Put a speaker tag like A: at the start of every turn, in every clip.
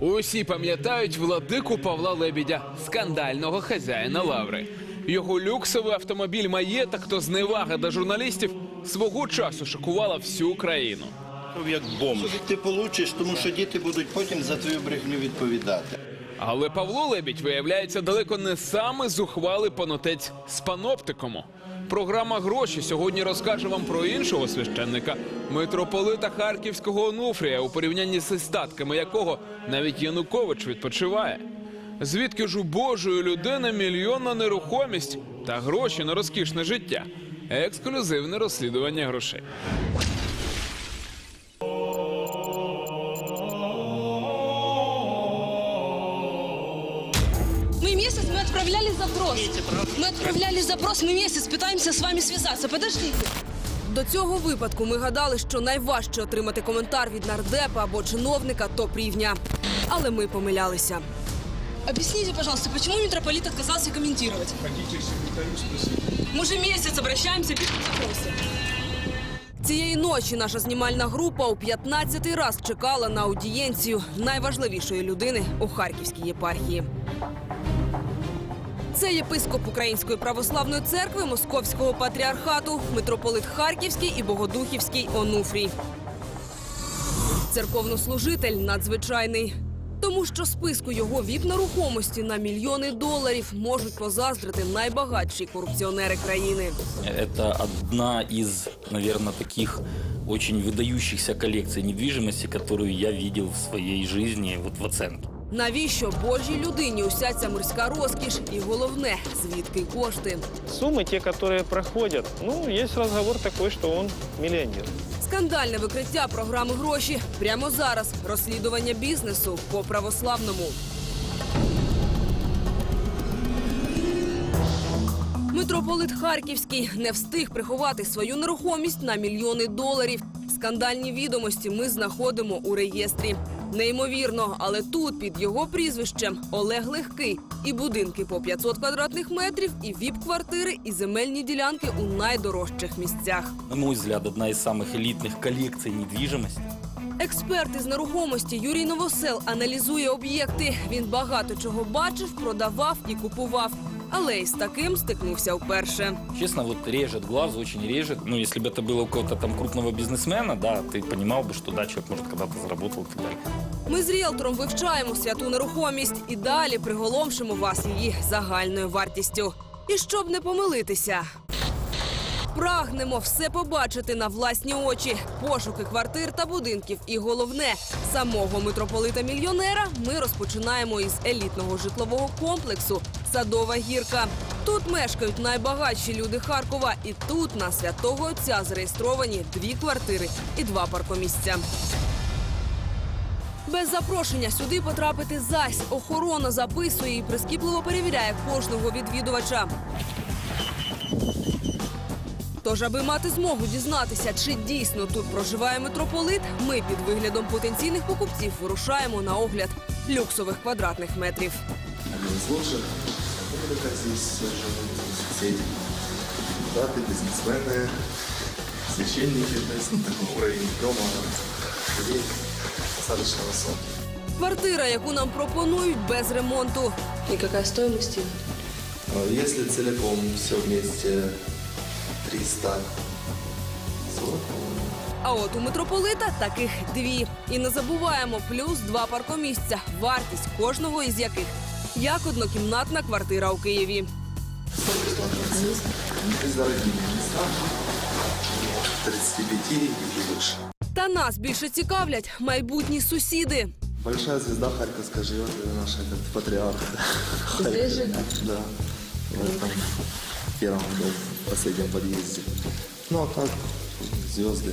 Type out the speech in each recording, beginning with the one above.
A: Усі пам'ятають владику Павла Лебідя, скандального хазяїна лаври. Його люксовий автомобіль маєток то зневага до журналістів свого часу шокувала всю країну.
B: як бомж. Ти получиш, тому що діти будуть потім за твою брехню відповідати.
A: Але Павло Лебідь виявляється далеко не саме зухвалий понотець з паноптикому. Програма гроші сьогодні розкаже вам про іншого священника, митрополита Харківського Онуфрія, у порівнянні з статками якого навіть Янукович відпочиває. Звідки ж у Божої людини мільйонна нерухомість та гроші на розкішне життя? Ексклюзивне розслідування грошей.
C: запрос. Мы отправляли запрос, мы месяц пытаемся с вами связаться. Подождите.
D: До цього випадку ми гадали, що найважче отримати коментар від нардепа або чиновника топ рівня. Але ми помилялися.
C: Объясните, пожалуйста, почему митрополит отказался комментировать? Мы уже месяц обращаемся, пишем запросы.
D: Цієї ночі наша знімальна група у 15-й раз чекала на аудієнцію найважливішої людини у Харківській єпархії. Це єпископ Української православної церкви Московського патріархату, митрополит Харківський і Богодухівський Онуфрій. Церковнослужитель надзвичайний. Тому що списку його віп нерухомості на мільйони доларів можуть позаздрити найбагатші корупціонери країни.
E: Это одна из, наверное, таких очень выдающихся коллекций недвижимости, которую я видел в своей жизни вот в оценке.
D: Навіщо Божій людині уся ця морська розкіш? І головне, звідки кошти?
F: Суммы, те, которые проходят, ну, есть разговор такой, что он миллионер.
D: Скандальне викриття програми гроші прямо зараз. Розслідування бізнесу по православному. Митрополит Харківський не встиг приховати свою нерухомість на мільйони доларів. Скандальні відомості ми знаходимо у реєстрі. Неймовірно, але тут під його прізвищем Олег Легкий і будинки по 500 квадратних метрів, і віп-квартири, і земельні ділянки у найдорожчих місцях.
E: На мой взгляд, одна из самых элитных коллекций недвижимости.
D: Експерт із нерухомості Юрій Новосел аналізує об'єкти. Він багато чого бачив, продавав і купував. Але із таким стикнувся вперше.
E: Честно, вот режет глаз, очень режет. Ну, если бы это было у кого-то там крупного бизнесмена, да, ты понимал бы, что да, человек, может, когда-то заработал и так далее.
D: Ми з ріелтором вивчаємо святу нерухомість і далі приголомшимо вас її загальною вартістю. І щоб не помилитися. Прагнемо все побачити на власні очі, пошуки квартир та будинків. І головне, самого митрополита мільйонера ми розпочинаємо із елітного житлового комплексу Садова гірка. Тут мешкають найбагатші люди Харкова, і тут на святого отця зареєстровані дві квартири і два паркомісця. Без запрошення сюди потрапити зась. Охорона записує і прискіпливо перевіряє кожного відвідувача. Тож, аби мати змогу дізнатися, чи дійсно тут проживає митрополит, ми під виглядом потенційних покупців вирушаємо на огляд люксових квадратних метрів.
G: Один из лучших. Ну, как здесь живут соседи. Депутаты, бизнесмены, священники. То есть, ну, такой уровень дома людей достаточно высокий.
D: Квартира, яку нам пропонують без ремонту.
C: И какая стоимость?
G: А Если целиком все вместе 300
D: А от у митрополита таких дві. І не забуваємо плюс два паркомісця, вартість кожного із яких як однокімнатна квартира у Києві.
G: Из дорогие места. 35 и выше.
D: Та нас більше цікавлять майбутні сусіди.
G: Большая звезда Харьковска живет, это наш этот патриарх.
C: Здесь же?
G: Да. В этом первом доме, в последнем подъезде. Ну а так, звезды.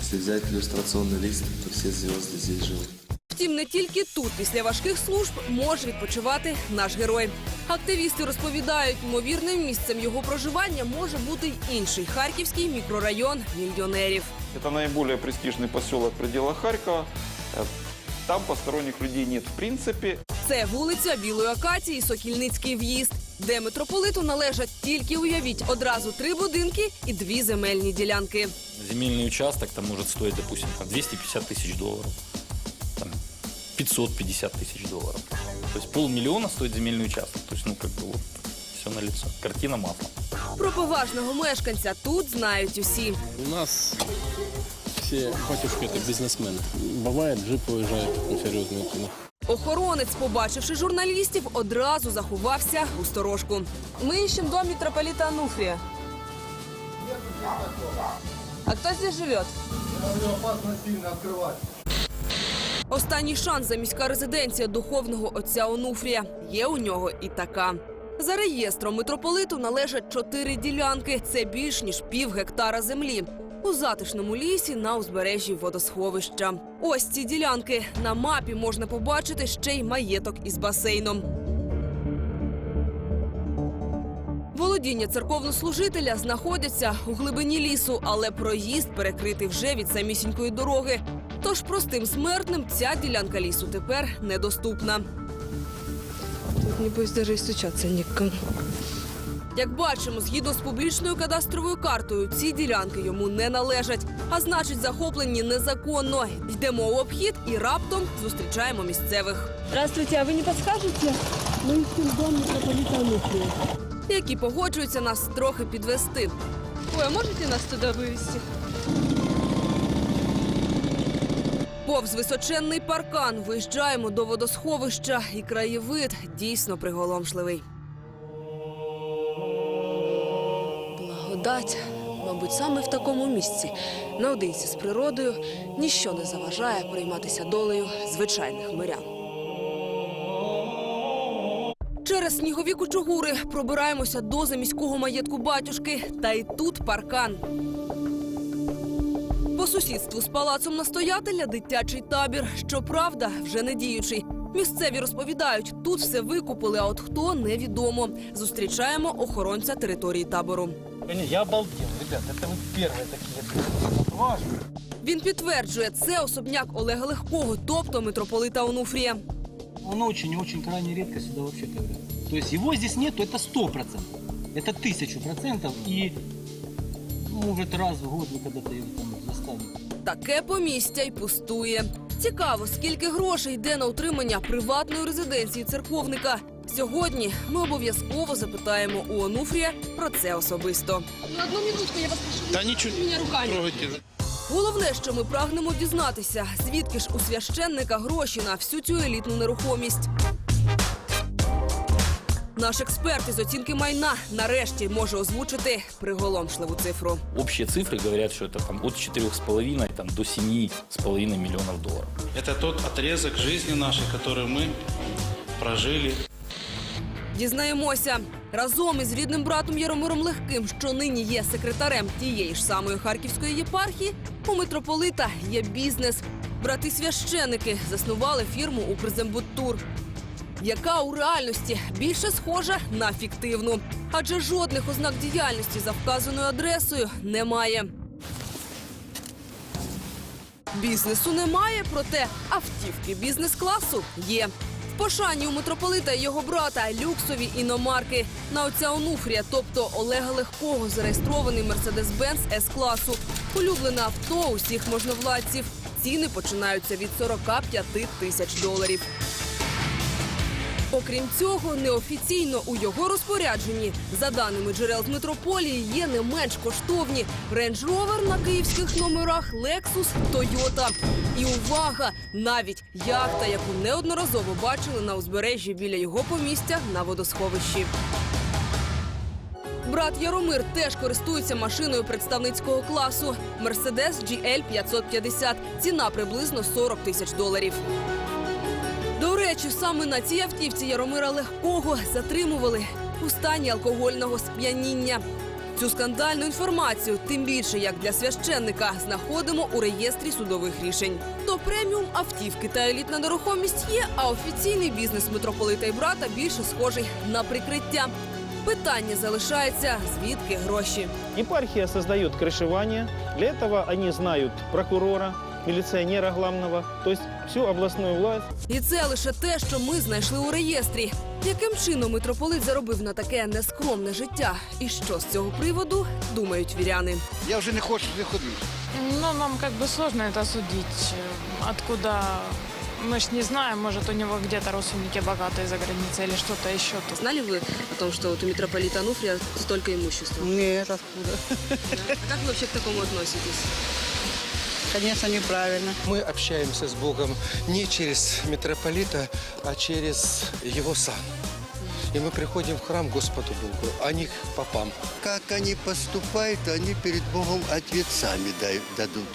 G: Если взять иллюстрационный лист, то все звезды здесь живут.
D: Втім, не тільки тут, після важких служб, може відпочивати наш герой. Активісти розповідають, ймовірним місцем його проживання може бути й інший харківський мікрорайон мільйонерів.
H: Это наиболее престижный поселок в пределах Харькова. Э, Там посторонних людей нет в принципе.
D: Це вулиця Білої Акації, Сокільницький в'їзд, де митрополиту належать тільки уявіть одразу три будинки і дві земельні ділянки.
E: Земельный участок там может стоить, допустим, там 250 тысяч долларов. Там 550 тысяч долларов. То есть полмиллиона стоит земельный участок. То есть, ну, как бы вот все на лицо. Картина маслом.
D: Про поважного мешканця тут знають усі.
I: У нас все батюшки это бизнесмены. Бывает, джип уезжает на серьезные цены.
D: Охоронець, побачивши журналістів, одразу заховався у сторожку. Ми ищем дом митрополита Ануфрия. А хто здесь живет? Останній шанс за міська резиденція духовного отця Онуфрія. Є у нього і така. За реєстром митрополиту належать чотири ділянки. Це більш ніж пів гектара землі. У затишному лісі на узбережжі водосховища. Ось ці ділянки. На мапі можна побачити ще й маєток із басейном. Володіння церковнослужителя знаходяться у глибині лісу, але проїзд перекритий вже від самісінької дороги. Тож простим смертним ця ділянка лісу тепер недоступна. Тут небось навіть стучатися нікому. Як бачимо, згідно з публічною кадастровою картою, ці ділянки йому не належать, а значить, захоплені незаконно. Йдемо у обхід і раптом зустрічаємо місцевих.
C: Здравствуйте, а вы не подскажете? Мы ищем дом митрополита Ануфрия.
D: які погоджуються нас трохи підвести.
C: Ой, а можете нас туда вывести?
D: Повз височенний паркан виїжджаємо до водосховища, і краєвид дійсно приголомшливий. Благодать, мабуть, саме в такому місці, наодинці з природою, ніщо не заважає прийматися долею звичайних мирян. Через снігові кучугури пробираємося до заміського маєтку батюшки, та й тут паркан. По сусідству з палацом настоятеля дитячий табір. Щоправда, вже не діючий. Місцеві розповідають, тут все викупили, а от хто невідомо. Зустрічаємо охоронця території табору.
J: Я обалдел, ребят, это вы первые такие. Важно.
D: Він підтверджує, це особняк Олега Легкого, тобто митрополита Онуфрія.
J: Он очень-очень крайне редко сюда вообще появляется. То есть его здесь нету, это сто процентов. Это тысячу процентов. И может раз в год вы когда-то его там застанете.
D: Таке помістя й пустує. Цікаво, скільки грошей йде на утримання приватної резиденції церковника. Сьогодні ми обов'язково запитаємо у Онуфрія про це особисто.
C: На одну минутку, я вас прошу.
I: Та нічого
C: мене руками.
I: трогайте.
D: Головне, що ми прагнемо дізнатися, звідки ж у священника гроші на всю цю елітну нерухомість. Наш експерт із оцінки майна нарешті може озвучити приголомшливу цифру.
E: Общие цифры говорят, что это там от 4,5 там, до 7,5 миллионов долларов.
K: Это тот отрезок жизни нашей, который мы прожили.
D: Дізнаємося разом із рідним братом Яромиром Легким, що нині є секретарем тієї ж самої харківської єпархії. У митрополита є бізнес. Брати священики заснували фірму «Укрзембудтур», яка у реальності більше схожа на фіктивну, адже жодних ознак діяльності за вказаною адресою немає. Бізнесу немає, проте автівки бізнес-класу є. В пошані у митрополита і його брата люксові іномарки. На отця Онуфрія, тобто Олега Легкого, зареєстрований Мерседес-Бенц С-класу. Улюблене авто усіх можновладців. Ціни починаються від 45 тисяч доларів. Окрім цього, неофіційно у його розпорядженні, за даними джерел з метрополії, є не менш коштовні Range Rover на київських номерах, Lexus, Toyota. І увага! Навіть яхта, яку неодноразово бачили на узбережжі біля його помістя на водосховищі. Брат Яромир теж користується машиною представницького класу Mercedes GL 550. Ціна приблизно 40 тисяч доларів. До речі, саме на цій автівці Яромира Легкого затримували у стані алкогольного сп'яніння. Цю скандальну інформацію, тим більше як для священника, знаходимо у реєстрі судових рішень. То преміум автівки та елітна нерухомість є, а офіційний бізнес митрополита і брата більше схожий на прикриття. Питання залишається звідки гроші.
F: Епархия создает крышевание. Для этого они знают прокурора, милиционера главного, то есть всю областную власть.
D: І це лише те, що ми знайшли у реєстрі. Яким чином митрополит заробив на таке нескромне життя? І що з цього приводу думають віряни?
B: Я вже не хочу не ходити.
L: Ну, нам как бы сложно это судить, э, откуда мы ж не знаем, может, у него где-то родственники богатые за границей или что-то еще.
D: Знали вы о том, что вот у митрополита Ануфрия столько имущества?
M: Нет, откуда?
D: А как вы вообще к такому относитесь?
M: Конечно, неправильно.
N: Мы общаемся с Богом не через митрополита, а через его сан. И мы приходим в храм Господу Богу, а не к попам.
B: Как они поступают, они перед Богом ответ сами дают- дадут.